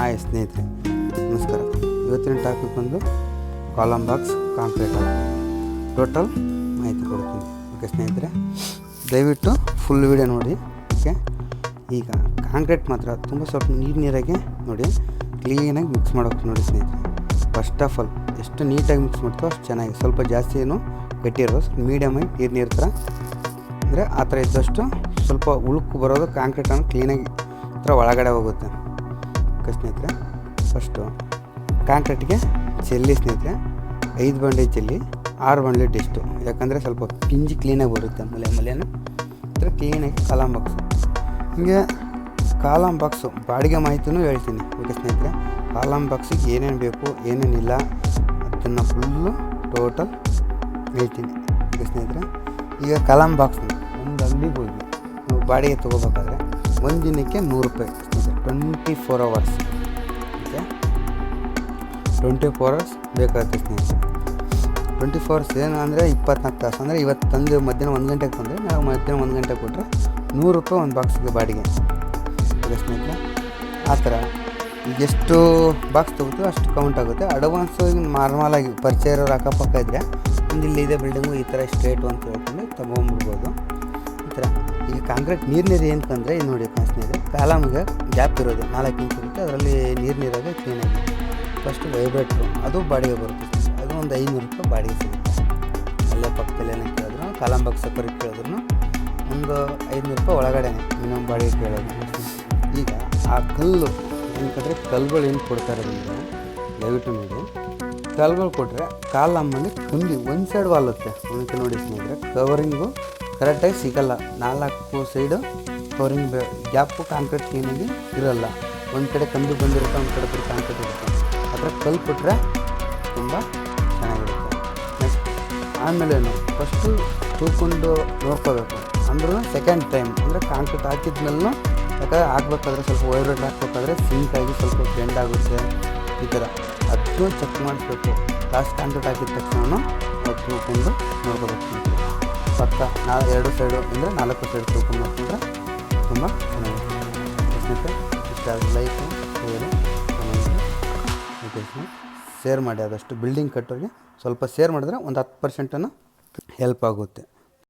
Hi ಸ್ನೇಹಿತರೆ, ನಮಸ್ಕಾರ. ಇವತ್ತಿನ ಟಾಪಿಕ್ ಬಂದು ಕಾಲಮ್ ಬಾಕ್ಸ್ ಕಾಂಕ್ರೀಟ್ ಟೋಟಲ್ ಮಾಹಿತಿ ಕೊಡ್ತೀನಿ. ಓಕೆ ಸ್ನೇಹಿತರೆ, ದಯವಿಟ್ಟು ಫುಲ್ ವಿಡಿಯೋ ನೋಡಿ. ಓಕೆ ಈಗ ಕಾಂಕ್ರೀಟ್ ಮಾತ್ರ, ತುಂಬ ಸ್ವಲ್ಪ ನೀರು ನೀರಾಗೆ ನೋಡಿ ಕ್ಲೀನಾಗಿ ಮಿಕ್ಸ್ ಮಾಡೋಕೆ ನೋಡಿ ಸ್ನೇಹಿತರೆ. ಫಸ್ಟ್ ಆಫ್ ಆಲ್ ಎಷ್ಟು ನೀಟಾಗಿ ಮಿಕ್ಸ್ ಮಾಡ್ತೀವೋ ಅಷ್ಟು ಚೆನ್ನಾಗಿ. ಸ್ವಲ್ಪ ಜಾಸ್ತಿ ಏನು ಗಟ್ಟಿ ಮೀಡಿಯಮ್ ಸ್ವಲ್ಪ ಮೀಡಿಯಮಾಗಿ ನೀರು ನೀರು ಥರ ಅಂದರೆ ಆ ಥರ ಇದ್ದಷ್ಟು ಸ್ವಲ್ಪ ಉಳುಕು ಬರೋದು ಕಾಂಕ್ರೀಟನ್ನು ಕ್ಲೀನಾಗಿ ಥರ ಒಳಗಡೆ ಹೋಗುತ್ತೆ. ಓಕೆ ಸ್ನೇಹಿತರೆ ಫಸ್ಟು ಕಾಂಕ್ರೀಟ್ಗೆ ಚೆಲ್ಲಿ ಸ್ನೇಹಿತರೆ, ಐದು ಬಂಡೆ ಚೆಲ್ಲಿ ಆರು ಬಂಡೆ ಡಿಸ್ಟು ಯಾಕಂದರೆ ಸ್ವಲ್ಪ ಪಿಂಜಿ ಕ್ಲೀನಾಗಿ ಬರುತ್ತೆ ಮಲೆ ಮಲೆನೂ. ಥರ ಕ್ಲೀನಾಗಿ ಕಾಲಮ್ ಬಾಕ್ಸು ಹಿಂಗೆ ಕಾಲಮ್ ಬಾಕ್ಸು ಬಾಡಿಗೆ ಮಾಹಿತಿನೂ ಹೇಳ್ತೀನಿ. ಓಕೆ ಸ್ನೇಹಿತರೆ, ಕಾಲಮ್ ಬಾಕ್ಸಿಗೆ ಏನೇನು ಬೇಕು ಏನೇನಿಲ್ಲ ಅದನ್ನು ಫುಲ್ಲು ಟೋಟಲ್ ಹೇಳ್ತೀನಿ. ಓಕೆ ಸ್ನೇಹಿತರೆ, ಈಗ ಕಾಲಮ್ ಬಾಕ್ಸ್ನ ಒಂದು ಅಂಗಡಿಗೆ ಹೋಗಿ, ನೀವು ಬಾಡಿಗೆ ತೊಗೋಬೇಕಾದ್ರೆ ಒಂದು ದಿನಕ್ಕೆ ನೂರು ರೂಪಾಯಿ. Twenty four hours okay twenty four hours ಬೇಕಾಗುತ್ತೆ ಸ್ನೇಹಿತರೆ. ಟ್ವೆಂಟಿ ಫೋರ್ ಅವರ್ಸ್ ಏನು ಅಂದರೆ ಇಪ್ಪತ್ನಾಲ್ಕು ತಾಸು. ಅಂದರೆ ಇವತ್ತು ತಂದು ಮಧ್ಯಾಹ್ನ ಒಂದು ಗಂಟೆಗೆ ತಂದರೆ ನಾವು ಮಧ್ಯಾಹ್ನ ಒಂದು ಗಂಟೆಗೆ ಕೊಟ್ಟರೆ ನೂರು ರೂಪಾಯಿ ಒಂದು ಬಾಕ್ಸಿಗೆ ಬಾಡಿಗೆ. ಓಕೆ ಸ್ನೇಹಿತರೆ? ಆ ಥರ. ಎಷ್ಟು ಬಾಕ್ಸ್ ತೊಗೋತೀವೋ ಅಷ್ಟು ಕೌಂಟ್ ಆಗುತ್ತೆ. ಅಡ್ವಾನ್ಸು ಈಗ ನಾರ್ಮಲಾಗಿ ಪರಿಚಯ ಇರೋರು ಅಕ್ಕಪಕ್ಕ ಇದ್ದರೆ ಒಂದು ಇಲ್ಲಿ ಇದೆ ಬಿಲ್ಡಿಂಗು ಈ ಥರ ಸ್ಟ್ರೇಟು ಅಂತ ಹೇಳ್ಕೊಂಡು ಈಗ ಕಾಂಕ್ರೀಟ್ ನೀರು ನೀರು ಏನಕ್ಕಂದರೆ ಇದು ನೋಡಿ ಸ್ನೇಹಿತರೆ, ಕಾಲಮ್ಗೆ ಗ್ಯಾಪ್ ಇರೋದು ನಾಲ್ಕು ಇಂಚ್ ಇರುತ್ತೆ ಅದರಲ್ಲಿ ನೀರು ನೀರಾಗೆ ಕ್ಲೀನಾಗಿ ಫಸ್ಟ್ ವೈಬ್ರೇಟ್ರು ಅದು ಬಾಡಿಗೆ ಬರುತ್ತೆ ಅದು ಒಂದು ಐನೂರು ರೂಪಾಯಿ ಬಾಡಿಗೆ ಸಿಗುತ್ತೆ. ಅಲ್ಲೇ ಪಕ್ಕದಲ್ಲಿ ಕೇಳಿದ್ರು ಕಾಲಮ್ ಬಾಕ್ಸ್ ಸಪರೇಟ್ ಕೇಳಿದ್ರು. ಒಂದು ಐದುನೂರು ರೂಪಾಯಿ ಒಳಗಡೆ ಮಿನಿಮಮ್ ಬಾಡಿಗೆ ಕೇಳೋದು ಈಗ ಆ ಕಲ್ಲು ಏನಕ್ಕಂದರೆ ಕಲ್ಲುಗಳು ಏನು ಕೊಡ್ತಾರೆ ನಿಮಗೆ ದಯವಿಟ್ಟು ನೋಡಿ. ಕಲ್ಗಳು ಕೊಟ್ಟರೆ ಕಾಲಮ್ಮಲ್ಲಿ ಕಂಬಿ ಒಂದು ಸೈಡ್ ವಾಲುತ್ತೆ ಅದಕ್ಕೆ ನೋಡಿ ಸ್ನೇಹಿತರೆ ಕವರಿಂಗು ಕರೆಕ್ಟಾಗಿ ಸಿಗಲ್ಲ. ನಾಲ್ಕು ಸೈಡು ಫ್ಲೋರಿಂಗ್ ಗ್ಯಾಪು ಕಾಂಕ್ರೀಟ್ ಕ್ಲೀನಾಗಿ ಇರಲ್ಲ. ಒಂದು ಕಡೆ ಕಂಬಿ ಬಂದಿರುತ್ತೆ, ಒಂದು ಕಡೆ ಬರೀ ಕಾಂಕ್ರೀಟ್ ಇರುತ್ತೆ. ಅದರ ಕಲ್ಪಿಟ್ರೆ ತುಂಬ ಚೆನ್ನಾಗಿರುತ್ತೆ. ನೆಕ್ಸ್ಟ್ ಆಮೇಲೆ ಫಸ್ಟು ತೂಕೊಂಡು ನೋಡ್ಕೋಬೇಕು. ಅಂದ್ರೂ ಸೆಕೆಂಡ್ ಟೈಮ್ ಅಂದರೆ ಕಾಂಕ್ರೀಟ್ ಹಾಕಿದ್ಮೇಲೂ ಯಾಕಂದರೆ ಹಾಕ್ಬೇಕಾದ್ರೆ ಸ್ವಲ್ಪ ವೈಬ್ರೇಟ್ ಹಾಕ್ಬೇಕಾದ್ರೆ ಸಿಂಕಾಗಿ ಸ್ವಲ್ಪ ಬೆಂಡ್ ಆಗುತ್ತೆ. ಈ ಥರ. ಅದನ್ನು ಚೆಕ್ ಮಾಡಿಸ್ಬೇಕು ಲಾಸ್ಟ್ ಕಾಂಕ್ರೀಟ್ ಹಾಕಿದ ತಕ್ಷಣ ಅದು ತೂಕೊಂಡು ನೋಡ್ಕೋಬೇಕು. ಪಕ್ಕ ನಾ ಎರಡು ಸೈಡು ಅಂದರೆ ನಾಲ್ಕು ಸೈಡ್ ತೂಕೊಂಡು ನೋಡ್ಕೊಂಡ್ರೆ ತುಂಬ ಚೆನ್ನಾಗಿರುತ್ತೆ. ಸ್ನೇಹಿತರೆ ಇಷ್ಟ ಲೈಫು ಶೇರು ಚೆನ್ನಾಗಿದೆ ಶೇರ್ ಮಾಡಿ ಆದಷ್ಟು. ಬಿಲ್ಡಿಂಗ್ ಕಟ್ಟೋರಿಗೆ ಸ್ವಲ್ಪ ಶೇರ್ ಮಾಡಿದ್ರೆ ಒಂದು ಹತ್ತು ಪರ್ಸೆಂಟನ್ನು ಹೆಲ್ಪ್ ಆಗುತ್ತೆ.